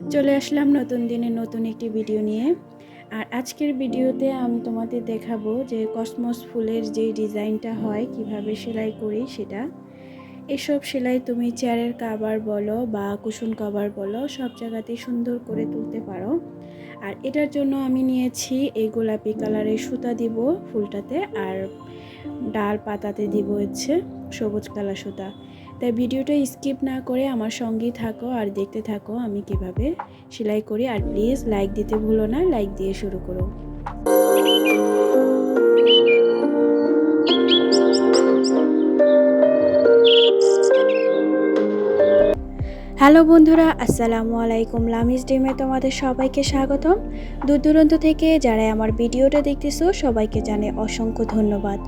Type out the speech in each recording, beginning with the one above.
চলে আসলাম নতুন দিনে নতুন একটি ভিডিও নিয়ে। আর আজকের ভিডিওতে আমি তোমাদের দেখাবো যে কসমস ফুলের যে ডিজাইনটা হয়, কীভাবে সেলাই করি সেটা। এসব সেলাই তুমি চেয়ারের কাভার বলো বা কুশন কাভার বলো, সব জায়গাতেই সুন্দর করে তুলতে পারো। আর এটার জন্য আমি নিয়েছি এই গোলাপি কালারের সুতা দিব ফুলটাতে, আর ডাল পাতাতে দিব হচ্ছে সবুজ কালার সুতা। তাই ভিডিওটা স্কিপ না করে আমার সঙ্গেই থাকো আর দেখতে থাকো আমি কীভাবে সেলাই করি। আর প্লিজ লাইক দিতে ভুলো না লাইক দিয়ে শুরু করো। হ্যালো বন্ধুরা, আসসালামু আলাইকুম। লামিস ডিমে তোমাদের সবাইকে স্বাগতম। দূর দূরান্ত থেকে যারা আমার ভিডিওটা দেখতেছো, সবাইকে জানে অসংখ্য ধন্যবাদ।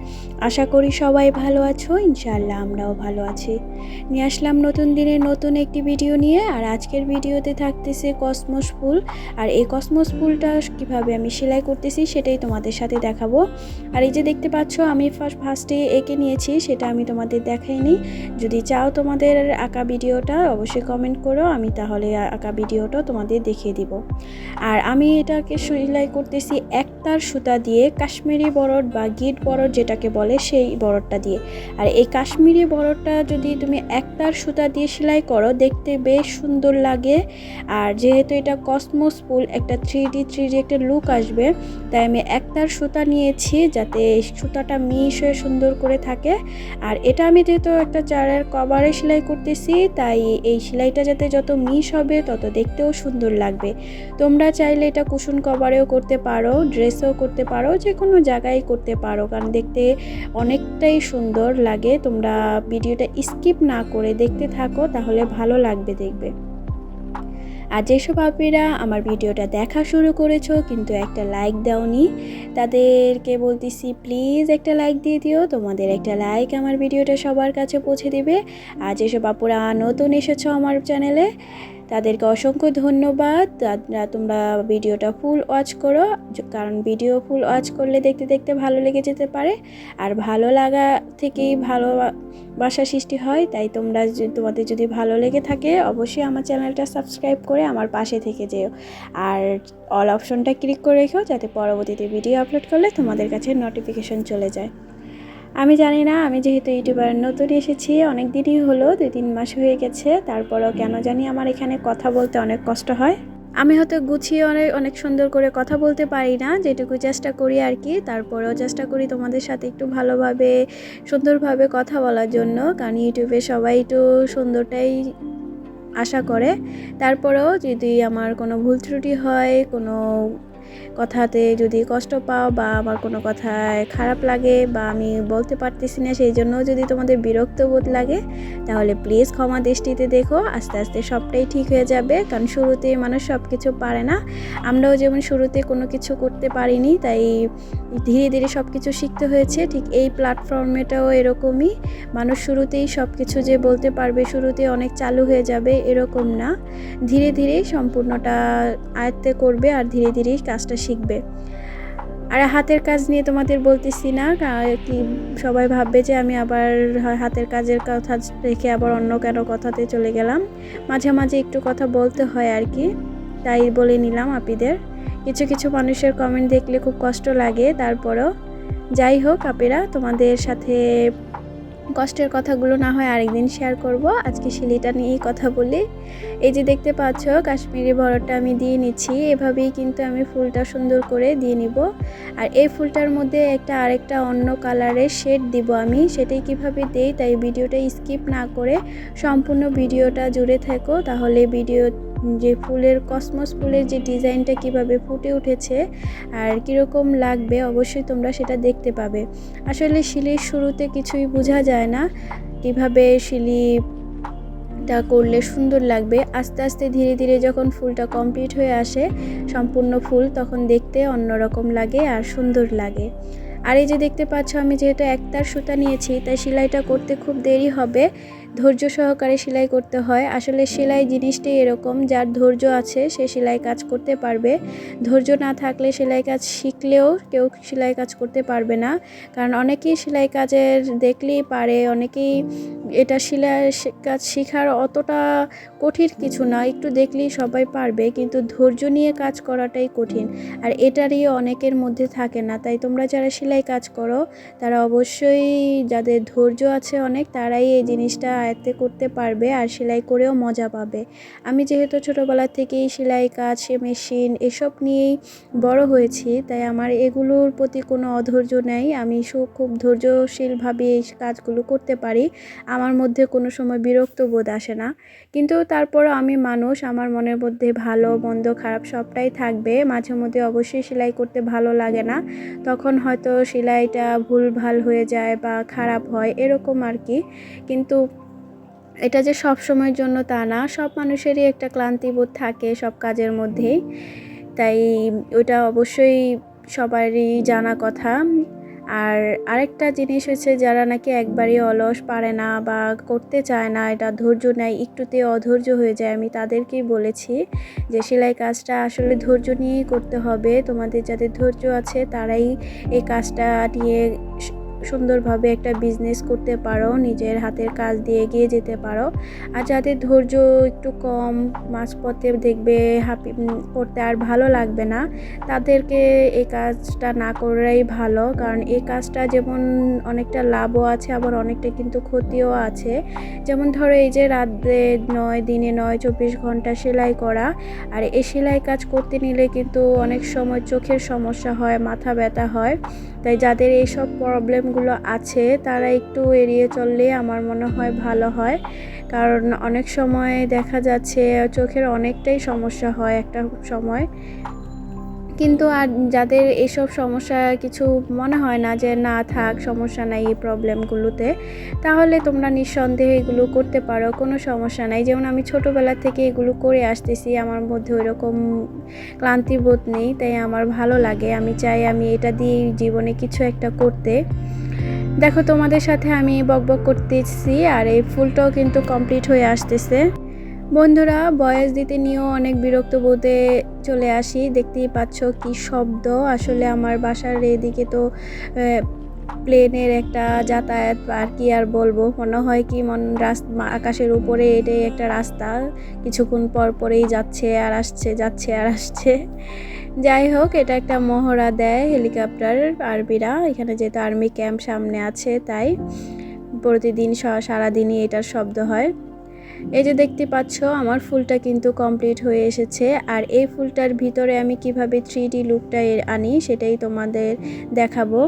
আশা করি সবাই ভালো আছো, ইনশাআল্লাহ আমরাও ভালো আছি। নিয়ে আসলাম নতুন দিনের নতুন একটি ভিডিও নিয়ে, আর আজকের ভিডিওতে থাকতেছে কসমস ফুল। আর এই কসমস ফুলটা কীভাবে আমি সেলাই করতেছি, সেটাই তোমাদের সাথে দেখাবো। আর এই যে দেখতে পাচ্ছ, আমি ফার্স্ট ফার্স্টে এঁকে নিয়েছি, সেটা আমি তোমাদের দেখাইনি। যদি চাও তোমাদের আঁকা ভিডিওটা, অবশ্যই কমেন্ট করো আমি তাহলে আঁকা ভিডিওটা তোমাদের দেখিয়ে দিব। আর আমি এটাকে সেলাই করতেছি একতার সুতা দিয়ে কাশ্মীরি বরড বা গিট বরড যেটাকে বলে সেই বরডটা দিয়ে। আর এই কাশ্মীরি বরডটা যদি তুমি একতার সুতা দিয়ে সেলাই করো, দেখতে বেশ সুন্দর লাগে। আর যেহেতু এটা কসমোস ফুল, একটা থ্রি ডি থ্রি ডি একটা লুক আসবে, তাই আমি একতার সুতা নিয়েছি যাতে সুতাটা মিশ হয়ে সুন্দর করে থাকে। আর এটা আমি যেহেতু একটা চারের কভারে সেলাই করতেছি, তাই এই সেলাইটা যাতে যত মিশ হবে তত দেখতেও সুন্দর লাগবে। তোমরা চাইলে এটা কুশন কভারেও করতে পারো ড্রেসেও করতে পারো যে কোনো জায়গায় করতে পারো। কারণ দেখতে অনেকটাই সুন্দর লাগে। তোমরা ভিডিওটা স্কিপ না করে দেখতে থাকো, তাহলে ভালো লাগবে দেখবে। আর যেসব আপিরা আমার ভিডিওটা দেখা শুরু করেছ, কিন্তু একটা লাইক দাওনি, তাদেরকে বলতেছি প্লিজ একটা লাইক দিয়ে দিও। তোমাদের একটা লাইক আমার ভিডিওটা সবার কাছে পৌঁছে দিবে। আর যেসব আপুরা নতুন এসেছ আমার চ্যানেলে তাদেরকে অসংখ্য ধন্যবাদ। তোমরা ভিডিওটা ফুল ওয়াচ করো, কারণ ভিডিও ফুল ওয়াচ করলে দেখতে দেখতে ভালো লেগে যেতে পারে। আর ভালো লাগা থেকেই ভালো বাসা সৃষ্টি হয়, তাই তোমরা তোমাদের যদি ভালো লেগে থাকে, অবশ্যই আমার চ্যানেলটা সাবস্ক্রাইব করে আমার পাশে থেকে যেও। আর অল অপশনটা ক্লিক করে রেখো, যাতে পরবর্তীতে ভিডিও আপলোড করলে তোমাদের কাছে নোটিফিকেশন চলে যায়। আমি জানি না, আমি যেহেতু ইউটিউবার নতুন এসেছি, অনেক দিনই হলো দুই তিন মাস হয়ে গেছে, তারপরও কেন জানি আমার এখানে কথা বলতে অনেক কষ্ট হয়। আমি হয়তো গুছিয়ে অনেক অনেক সুন্দর করে কথা বলতে পারি না, যেটুকু চেষ্টা করি আর কি, তারপরেও চেষ্টা করি তোমাদের সাথে একটু ভালোভাবে, সুন্দরভাবে কথা বলার জন্য, কারণ ইউটিউবে সবাই একটু সুন্দরটাই আশা করে। তারপরেও যদি আমার কোনো ভুল ত্রুটি হয়, কোনো কথাতে যদি কষ্ট পাও বা আমার কোনো কথায় খারাপ লাগে বা আমি বলতে পারতেছি না, সেই জন্য যদি তোমাদের বিরক্ত বোধ লাগে, তাহলে প্লিজ ক্ষমা দৃষ্টিতে দেখো, আস্তে আস্তে সবটাই ঠিক হয়ে যাবে। কারণ শুরুতে মানুষ সব কিছু পারে না। আমরাও যেমন শুরুতে কোনো কিছু করতে পারিনি, তাই ধীরে ধীরে সব কিছু শিখতে হয়েছে। ঠিক এই প্ল্যাটফর্মেটাও এরকমই। মানুষ শুরুতেই সব কিছু যে বলতে পারবে শুরুতে অনেক চালু হয়ে যাবে এরকম না। ধীরে ধীরেই সম্পূর্ণটা আয়ত্তে করবে আর ধীরে ধীরেই কাজটা শিখবে। আর হাতের কাজ নিয়ে তোমাদের বলতেছি না, কি সবাই ভাববে যে আমি আবার হাতের কাজের কথা রেখে আবার অন্য কেন কথাতে চলে গেলাম। মাঝে মাঝে একটু কথা বলতে হয় আর কি। তাই বলে নিলাম আপিদের। কিছু কিছু মানুষের কমেন্ট দেখলে খুব কষ্ট লাগে, তারপরও যাই হোক আপেরা, তোমাদের সাথে কষ্টের কথাগুলো না হয় আরেকদিন শেয়ার করব। আজকে শিলিটা নিয়েই কথা বলি। এই যে দেখতে পাচ্ছ, কাশ্মীরি বড়টা আমি দিয়ে নিচ্ছি। এভাবেই কিন্তু আমি ফুলটা সুন্দর করে দিয়ে নিব। আর এই ফুলটার মধ্যে একটা আরেকটা অন্য কালারের শেড দিব আমি। সেটাই কীভাবে দেই, তাই ভিডিওটা স্কিপ না করে সম্পূর্ণ ভিডিওটা জুড়ে থাকো। তাহলে ভিডিও যে ফুলের কসমস ফুলের যে ডিজাইনটা কীভাবে ফুটে উঠেছে আর কীরকম লাগবে অবশ্যই তোমরা সেটা দেখতে পাবে। আসলে শিলির শুরুতে কিছুই বোঝা যায় না, কীভাবে শিলি টা করলে সুন্দর লাগবে। আস্তে আস্তে ধীরে ধীরে যখন ফুলটা কমপ্লিট হয়ে আসে, সম্পূর্ণ ফুল তখন দেখতে অন্যরকম লাগে আর সুন্দর লাগে। আর এই যে দেখতে পাচ্ছ, আমি যেহেতু একতার সুতা নিয়েছি, তাই সেলাইটা করতে খুব দেরি হবে। ধৈর্য সহকারে সেলাই করতে হয়। আসলে সেলাই জিনিসটাই এরকম, যার ধৈর্য আছে সে সেলাই কাজ করতে পারবে। ধৈর্য না থাকলে সেলাই কাজ শিখলেও কেউ সেলাই কাজ করতে পারবে না। কারণ অনেকেই সেলাই কাজের দেখলেই পারে, অনেকেই এটা সেলাই কাজ শেখার অতটা কঠিন কিছু না, একটু দেখলেই সবাই পারবে। কিন্তু ধৈর্য নিয়ে কাজ করাটাই কঠিন। আর এটারই অনেকের মধ্যে থাকে না। তাই তোমরা যারা সেলাই কাজ করো, তারা অবশ্যই যাদের ধৈর্য আছে অনেক, তারাই এই জিনিসটা আয়ত্তে করতে পারবে আর সেলাই করেও মজা পাবে। আমি যেহেতু ছোটোবেলা থেকেই সেলাই কাজ, মেশিন এসব নিয়েই বড় হয়েছি, তাই আমার এগুলোর প্রতি কোনো অধৈর্য নেই। আমি খুব ধৈর্যশীলভাবে এই কাজগুলো করতে পারি। আমার মধ্যে কোনো সময় বিরক্ত বোধ আসে না। কিন্তু তারপরও আমি মানুষ, আমার মনের মধ্যে ভালো, মন্দ, খারাপ সবটাই থাকবে। মাঝে মধ্যে অবশ্যই সেলাই করতে ভালো লাগে না। তখন হয়তো সেলাইটা ভুল ভালো হয়ে যায় বা খারাপ হয়, এরকম আর কি। কিন্তু এটা যে সব সময়ের জন্য তা না, সব মানুষেরই একটা ক্লান্তিবোধ থাকে সব কাজের মধ্যেই। তাই ওইটা অবশ্যই সবারই জানা কথা। আর আরেকটা জিনিস হচ্ছে যারা নাকি একবারই অলস পারে না বা করতে চায় না, এটা ধৈর্য নেয়, একটুতে অধৈর্য হয়ে যায়। আমি তাদেরকেই বলেছি যে সেলাই কাজটা আসলে ধৈর্য নিয়েই করতে হবে। তোমাদের যাদের ধৈর্য আছে তারাই এই কাজটা নিয়ে সুন্দরভাবে একটা বিজনেস করতে পারো, নিজের হাতের কাজ দিয়ে এগিয়ে যেতে পারো। আর যাদের ধৈর্য একটু কম, মাঝপথে দেখবে হাপি করতে আর ভালো লাগবে না, তাদেরকে এই কাজটা না করাই ভালো। কারণ এই কাজটা যেমন অনেকটা লাভও আছে, আবার অনেকটা কিন্তু ক্ষতিও আছে। যেমন ধরো এই যে রাতে নয়, দিনে নয়, চব্বিশ ঘণ্টা সেলাই করা। আর এই সেলাই কাজ করতে নিলে কিন্তু অনেক সময় চোখের সমস্যা হয়, মাথা ব্যথা হয়। তাই যাদের এইসব প্রবলেমগুলো আছে, তারা একটু এড়িয়ে চললে আমার মনে হয় ভালো হয়। কারণ অনেক সময় দেখা যাচ্ছে, চোখের অনেকটাই সমস্যা হয় একটা সময়। কিন্তু আর যাদের এসব সমস্যা কিছু মনে হয় না যে না থাক, সমস্যা নাই এই প্রবলেমগুলোতে তাহলে তোমরা নিঃসন্দেহে এগুলো করতে পারো, কোনো সমস্যা নাই। যেমন আমি ছোটোবেলা থেকে এগুলো করে আসতেছি, আমার মধ্যে ওই রকম ক্লান্তিবোধ নেই, তাই আমার ভালো লাগে। আমি চাই আমি এটা দিয়ে জীবনে কিছু একটা করতে। দেখো তোমাদের সাথে আমি বকবক করতেছি আর এই ফুলটাও কিন্তু কমপ্লিট হয়ে আসতেছে। বন্ধুরা, বয়স দিতে নিয়েও অনেক বিরক্ত বোধে চলে আসি। দেখতেই পাচ্ছ কি শব্দ। আসলে আমার বাসার এদিকে তো প্লেনের একটা যাতায়াত আর কি আর বলব। মনে হয় কি মন আকাশের উপরে এটাই একটা রাস্তা। কিছুক্ষণ পর পরেই যাচ্ছে আর আসছে, যাচ্ছে আর আসছে। যাই হোক, এটা একটা মহড়া দেয় হেলিকপ্টার আর্মিরা এখানে যেহেতু আর্মি ক্যাম্প সামনে আছে, তাই প্রতিদিন সারাদিনই এটার শব্দ হয়। এই যে দেখতে পাচ্ছ, আমার ফুলটা কিন্তু কমপ্লিট হয়ে এসেছে। আর এই ফুলটার ভিতরে আমি কীভাবে থ্রি ডি লুকটা আনি, সেটাই তোমাদের দেখাবো।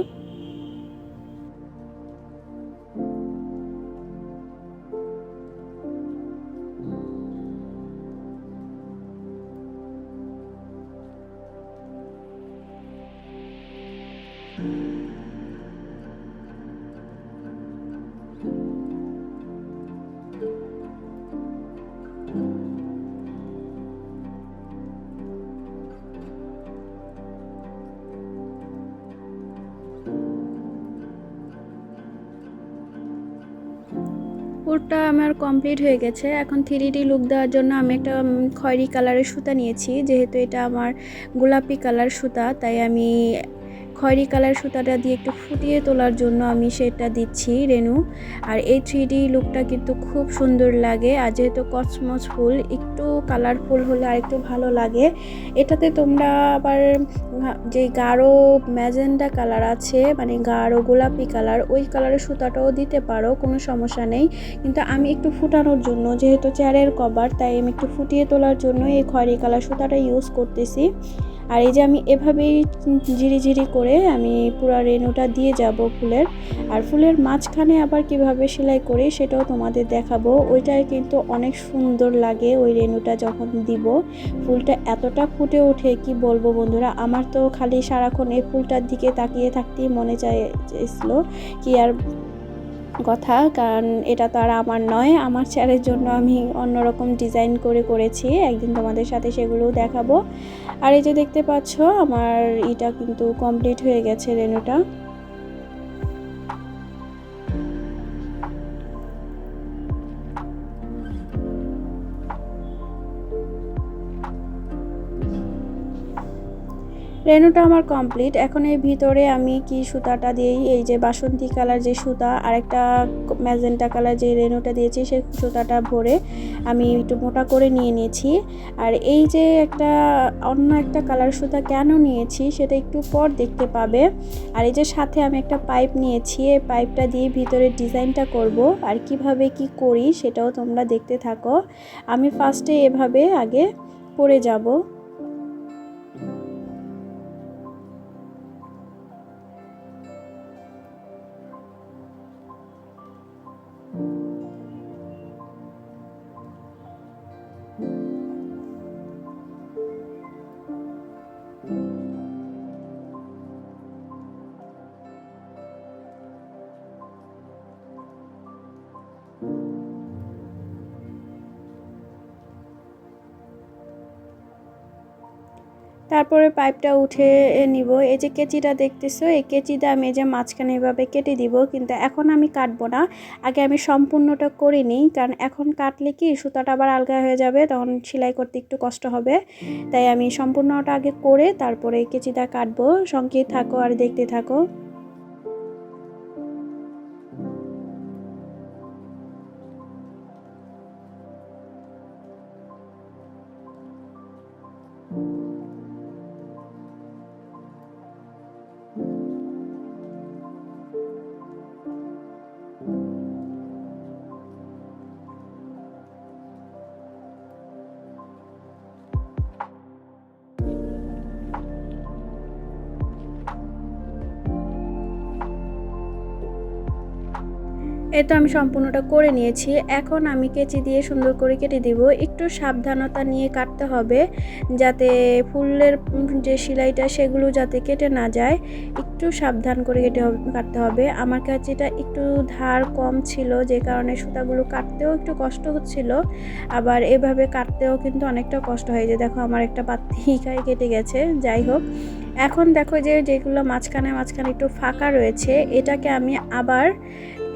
পুরটা আমার কমপ্লিট হয়ে গেছে। এখন থ্রি ডি লুক দেওয়ার জন্য আমি একটা খয়রি কালারের সুতা নিয়েছি। যেহেতু এটা আমার গোলাপি কালার সুতা, তাই আমি খয়রি কালার সুতাটা দিয়ে একটু ফুটিয়ে তোলার জন্য আমি সেটা দিচ্ছি রেনু। আর এই থ্রি লুকটা কিন্তু খুব সুন্দর লাগে। আর যেহেতু কসমস ফুল একটু কালারফুল হলে আরেকটু ভালো লাগে। এটাতে তোমরা আবার যে গাঢ় ম্যাজেন্ডা কালার আছে মানে গাঢ় গোলাপি কালার ওই কালারের সুতাটাও দিতে পারো, কোনো সমস্যা নেই। কিন্তু আমি একটু ফুটানোর জন্য, যেহেতু চেয়ারের কভার তাই আমি একটু ফুটিয়ে তোলার জন্য এই খয়েরি কালার সুতাটা ইউজ করতেছি। আর এই যে আমি এভাবেই ঝিরি ঝিরি করে আমি পুরো রেনুটা দিয়ে যাব ফুলের। আর ফুলের মাঝখানে আবার কীভাবে সেলাই করি সেটাও তোমাদের দেখাবো। ওইটাই কিন্তু অনেক সুন্দর লাগে ওই রেনুটা যখন দিব। ফুলটা এতটা ফুটে ওঠে, কি বলব বন্ধুরা? আমার তো খালি সারাক্ষণ এই ফুলটার দিকে তাকিয়ে থাকতেই মনে চাইছিল কি আর কথা, কারণ এটা তো আর আমার নয়। আমার চেয়ারের জন্য আমি অন্যরকম ডিজাইন করে করেছি। একদিন তোমাদের সাথে সেগুলোও দেখাবো। আর এই যে দেখতে পাচ্ছ, আমার এটা কিন্তু কমপ্লিট হয়ে গেছে রেনুটা রেনুটা আমার কমপ্লিট। এখন এই ভিতরে আমি কি সুতাটা দিয়েই এই যে বাসন্তী কালার যে সুতা আর একটা ম্যাজেন্টা কালার যে রেনুটা দিয়েছি, সেই সুতাটা ভরে আমি একটু মোটা করে নিয়ে নিয়েছি। আর এই যে একটা অন্য একটা কালার সুতা কেন নিয়েছি, সেটা একটু পর দেখতে পাবে। আর এই যে সাথে আমি একটা পাইপ নিয়েছি, এই পাইপটা দিয়ে ভিতরে ডিজাইনটা করব। আর কীভাবে কি করি, সেটাও তোমরা দেখতে থাকো। আমি ফার্স্টে এভাবে আগে করে যাব। তারপরে পাইপটা উঠে নিব। এই যে কেচিটা দেখতেছো, এই কেচিটা আমি যে মাঝখানে এভাবে কেটে দিব, কিন্তু এখন আমি কাটবো না। আগে আমি সম্পূর্ণটা করে নিই কারণ এখন কাটলে কি সুতাটা আবার আলগা হয়ে যাবে, তখন সেলাই করতে একটু কষ্ট হবে। তাই আমি সম্পূর্ণটা আগে করে তারপরে কেচিটা কাটবো। সঙ্গে থাকো আর দেখতে থাকো। এই তো আমি সম্পূর্ণটা করে নিয়েছি। এখন আমি কেচি দিয়ে সুন্দর করে কেটে দিব। একটু সাবধানতা নিয়ে কাটতে হবে যাতে ফুলের যে সেলাইটা সেগুলো যাতে কেটে না যায়। একটু সাবধান করে কেটে কাটতে হবে। আমার কাছেটা একটু ধার কম ছিল, যে কারণে সুতাগুলো কাটতেও একটু কষ্ট হচ্ছিল। আবার এভাবে কাটতেও কিন্তু অনেকটা কষ্ট হয়ে যায়। দেখো আমার একটা পাত্রিকায় কেটে গেছে, যাই হোক। এখন দেখো যে যেগুলো মাঝখানে মাঝখানে একটু ফাঁকা রয়েছে, এটাকে আমি আবার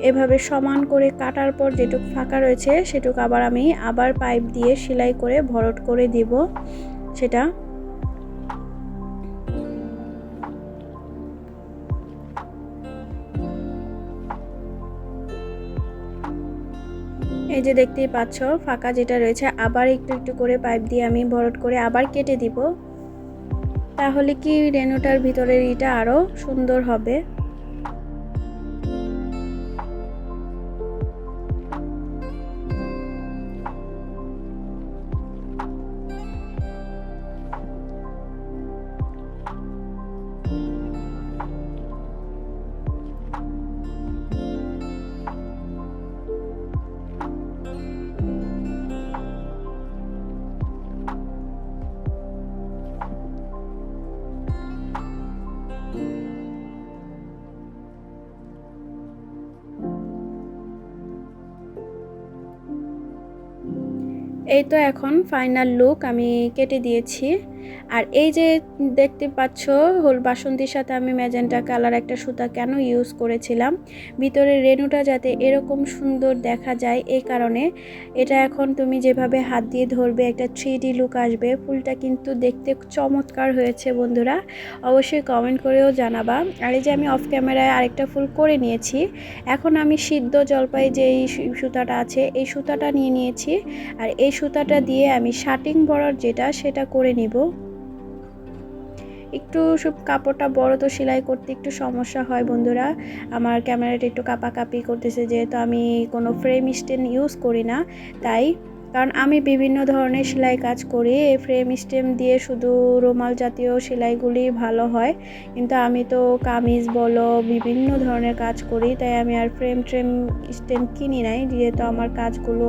এভাবে সমান করে কাটার পর যেটুক ফাঁকা রয়েছে, সেটুক আবার আমি আবার পাইপ দিয়ে সেলাই করে ভরট করে দিব সেটা। এই যে দেখতেই পাচ্ছ, ফাঁকা যেটা রয়েছে, আবার একটু একটু করে পাইপ দিয়ে আমি ভরট করে আবার কেটে দিব। তাহলে কি রেনুটার ভিতরের ইটা আরও সুন্দর হবে? এই তো এখন ফাইনাল লুক আমি কেটে দিয়েছি। আর এই যে দেখতে পাচ্ছ, হোল বাসন্তীর সাথে আমি ম্যাজেন্টা কালার একটা সুতা কেন ইউজ করেছিলাম? ভিতরে রেনুটা যাতে এরকম সুন্দর দেখা যায় এই কারণে। এটা এখন তুমি যেভাবে হাত দিয়ে ধরবে, একটা থ্রি লুক আসবে। ফুলটা কিন্তু দেখতে চমৎকার হয়েছে বন্ধুরা। অবশ্যই কমেন্ট করেও জানাবা। আর এই যে আমি অফ ক্যামেরায় আরেকটা ফুল করে নিয়েছি। এখন আমি সিদ্ধ জলপাই যে এই সুতাটা আছে, এই সুতাটা নিয়ে নিয়েছি। আর এই সুতাটা দিয়ে আমি শার্টিং বড়ার যেটা, সেটা করে নিব। একটু সব কাপড়টা বড় তো সেলাই করতে একটু সমস্যা হয় বন্ধুরা। আমার ক্যামেরাটা একটু কাপাকাপি করতেছে, যেহেতু আমি কোনো ফ্রেম স্টেন ইউজ করি না, তাই কারণ আমি বিভিন্ন ধরনের সেলাই কাজ করি এই ফ্রেম স্টেম দিয়ে শুধু রুমাল জাতীয় সেলাইগুলি ভালো হয়। কিন্তু আমি তো কামিজ বলো, বিভিন্ন ধরনের কাজ করি, তাই আমি আর ফ্রেম ট্রেম স্টেম কিনি নাই। যেহেতু আমার কাজগুলো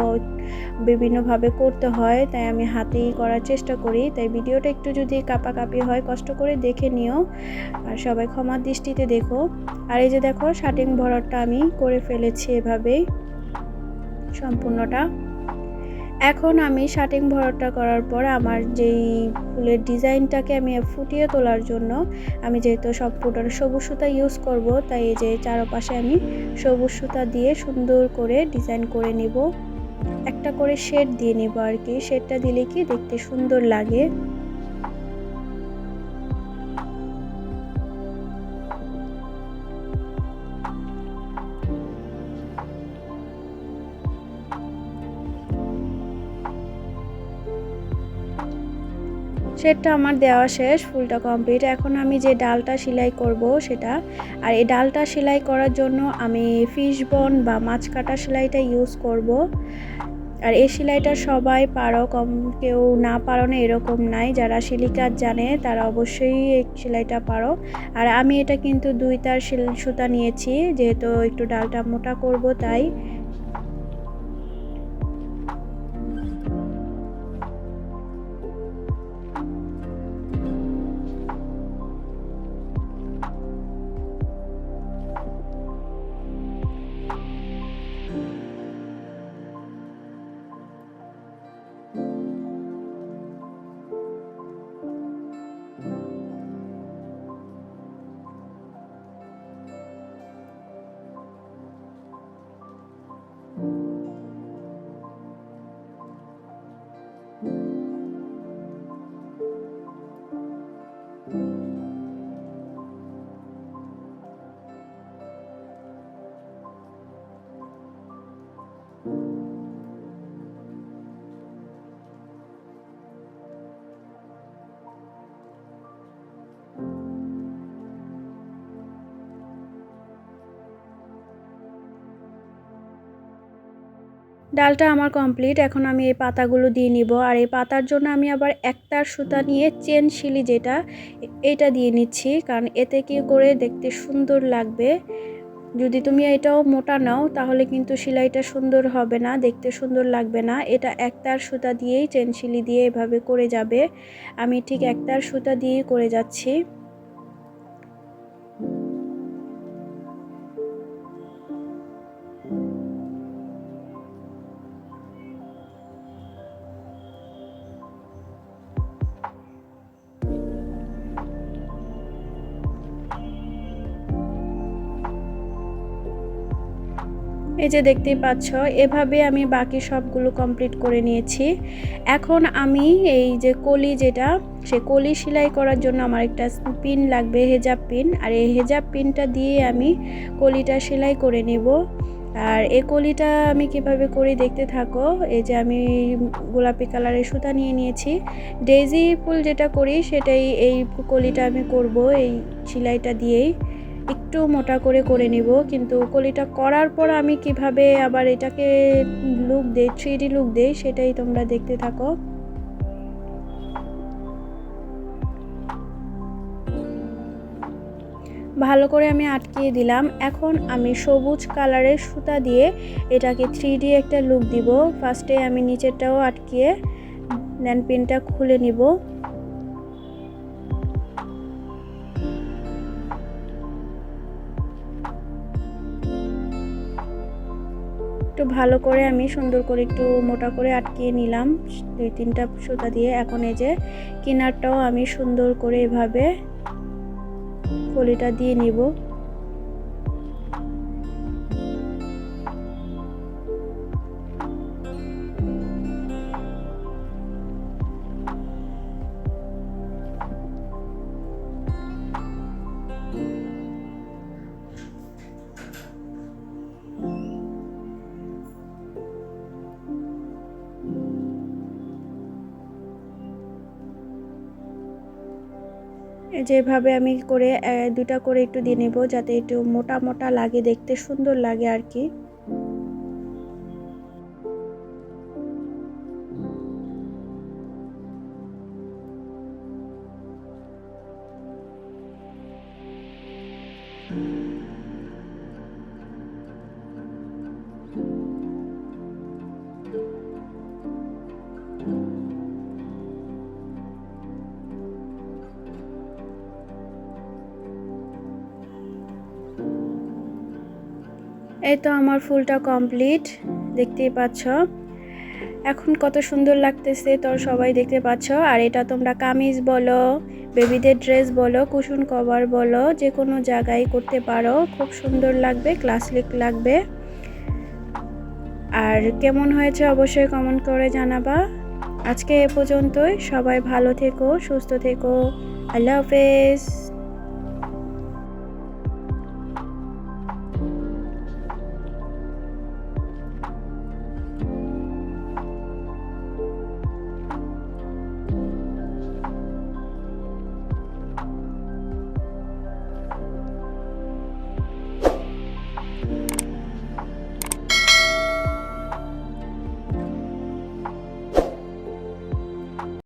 বিভিন্নভাবে করতে হয়, তাই আমি হাতেই করার চেষ্টা করি। তাই ভিডিওটা একটু যদি কাপাকাপি হয়, কষ্ট করে দেখে নিও আর সবাই ক্ষমার দৃষ্টিতে দেখো। আর এই যে দেখো শার্টিং ভরাটটা আমি করে ফেলেছি এভাবেই। সম্পূর্ণটা এখন আমি শার্টিং ভরাটা করার পর আমার যেই ফুলের ডিজাইনটাকে আমি ফুটিয়ে তোলার জন্য আমি যেহেতু সব ফুটার সবুজ সুতা ইউজ করব, তাই এই যে চারপাশে আমি সবুজ সুতা দিয়ে সুন্দর করে ডিজাইন করে নেব। একটা করে শেড দিয়ে নেব আর কি। শেডটা দিলে কি দেখতে সুন্দর লাগে। সেটটা আমার দেওয়া শেষ, ফুলটা কমপ্লিট এখন আমি যে ডালটা সেলাই করব সেটা, আর এই ডালটা সেলাই করার জন্য আমি ফিশ বন বা মাছ কাটা সেলাইটা ইউজ করব। আর এই সেলাইটা সবাই পারো, কম কেউ না পারো না এরকম নাই। যারা কাজ জানে, তারা অবশ্যই এই সেলাইটা পারো। আর আমি এটা কিন্তু দুই তার সুতা নিয়েছি, যেহেতু একটু ডালটা মোটা করব তাই। ডালটা আমার কমপ্লিট এখন আমি এই পাতাগুলো দিয়ে নিব। আর এই পাতার জন্য আমি আবার একটার সুতা নিয়ে চেন শিলি যেটা এটা দিয়ে নিচ্ছি। কারণ এতে কি করে দেখতে সুন্দর লাগবে? যদি তুমি এটাও মোটা নাও, তাহলে কিন্তু সেলাইটা সুন্দর হবে না, দেখতে সুন্দর লাগবে না। এটা একটার সুতা দিয়েই চেন শিলি দিয়ে এভাবে করে যাবে। আমি ঠিক একটার সুতা দিয়েই করে যাচ্ছি। এই যে দেখতেই পাচ্ছ, এভাবে আমি বাকি সবগুলো কমপ্লিট করে নিয়েছি। এখন আমি এই যে কলি যেটা, সে কলি সেলাই করার জন্য আমার একটা পিন লাগবে হেজাব পিন আর এই হেজাব পিনটা দিয়ে আমি কলিটা সেলাই করে নেব। আর এই কলিটা আমি কীভাবে করি দেখতে থাকো। এই যে আমি গোলাপি কালারের সুতা নিয়ে নিয়েছি। ডেজি ফুল যেটা করি, সেটাই এই কলিটা আমি করব, এই সেলাইটা দিয়েই। একটু মোটা করে করে নিব, কিন্তু কলিটা করার পর আমি কীভাবে আবার এটাকে লুক দেই থ্রি লুক দেই, সেটাই তোমরা দেখতে থাকো। ভালো করে আমি আটকিয়ে দিলাম। এখন আমি সবুজ কালারের সুতা দিয়ে এটাকে থ্রি একটা লুক দিব। ফার্স্টে আমি নিচেরটাও আটকিয়ে দেন পিনটা খুলে নিব। ভালো করে আমি সুন্দর করে একটু মোটা করে আটকিয়ে নিলাম। দুই, তিনটা সুতা দিয়ে এখন এই যে কিনারটাও আমি সুন্দর করে এভাবে কলিটা দিয়ে নিব। যেভাবে আমি করে দুটা করে একটু দিয়ে নেব যাতে একটু মোটা মোটা লাগে, দেখতে সুন্দর লাগে আর কি। এই তো আমার ফুলটা কমপ্লিট দেখতেই পাচ্ছ। এখন কত সুন্দর লাগতেছে, তোর সবাই দেখতে পাচ্ছ। আর এটা তোমরা কামিজ বলো, বেবিদের ড্রেস বলো, কুশন কভার বলো যে কোনো জায়গায় করতে পারো। খুব সুন্দর লাগবে ক্লাসিক লাগবে। আর কেমন হয়েছে অবশ্যই কমেন্ট করে জানাবা। আজকে এ পর্যন্তই, সবাই ভালো থেকো, সুস্থ থেকো। আল্লাহ হাফেজ।